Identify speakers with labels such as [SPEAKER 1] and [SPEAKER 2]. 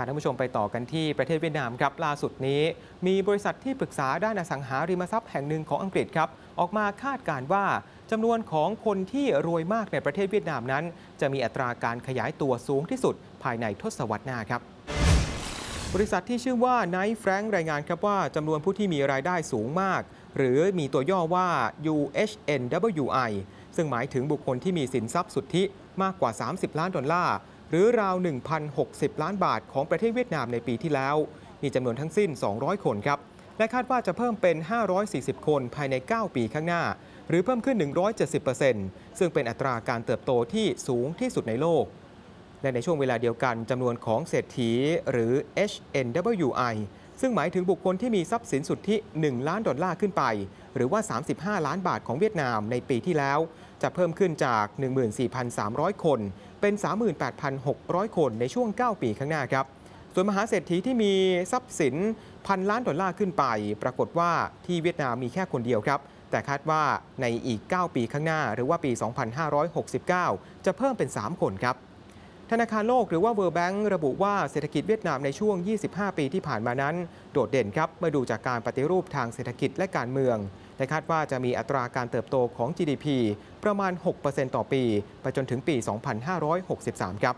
[SPEAKER 1] พาท่านผู้ชมไปต่อกันที่ประเทศเวียดนามครับล่าสุดนี้ มีบริษัทที่ปรึกษาด้านอสังหาริมทรัพย์แห่งหนึ่งของอังกฤษครับ ออกมาคาดการ์ว่าจำนวนของคนที่รวยมากในประเทศเวียดนามนั้น จะมีอัตราการขยายตัวสูงที่สุดภายในทศวรรษหน้าครับบริษัทที่ชื่อว่า Night Frank รายงานครับว่าจำนวนผู้ที่มีรายได้สูงมาก หรือมีตัวย่อว่า UHNWI ซึ่งหมายถึงบุคคลที่มีสินทรัพย์สุทธิมากกว่า 30 ล้านดอลลาร์ หรือราว 1,060 ล้านบาทของประเทศเวียดนามในปีที่แล้ว มีจำนวนทั้งสิ้น 200 คนครับ และคาดว่าจะเพิ่มเป็น 540 คนภายใน 9 ปีข้างหน้า หรือเพิ่มขึ้น 170%ซึ่งเป็นอัตราการเติบโตที่สูงที่สุดในโลก และในช่วงเวลาเดียวกันจำนวนของเศรษฐีหรือ HNWI ซึ่งหมายถึงบุคคลที่มีทรัพย์สินสุทธิ 1 ล้านดอลลาร์ขึ้นไป หรือว่า 35 ล้านบาทของเวียดนามในปีที่แล้ว จะเพิ่มขึ้นจาก 14,300 คน เป็น 38,600 คนในช่วง 9 ปีข้างหน้าครับ ส่วนมหาเศรษฐีที่มีทรัพย์สินพันล้านดอลลาร์ขึ้นไป ปรากฏว่าที่เวียดนามมีแค่คนเดียวครับแต่คาดว่าในอีก 9 ปีข้างหน้า หรือว่าปี 2569 จะเพิ่มเป็น 3 คนครับ ธนาคารโลกหรือว่า World Bank ระบุว่าเศรษฐกิจเวียดนามในช่วง 25 ปีที่ผ่านมานั้น โดดเด่นครับเมื่อดูจากการปฏิรูปทางเศรษฐกิจและการเมืองและคาดว่าจะมีอัตราการเติบโตของ GDP ประมาณ 6%ต่อปี ไปจนถึงปี 2563 ครับ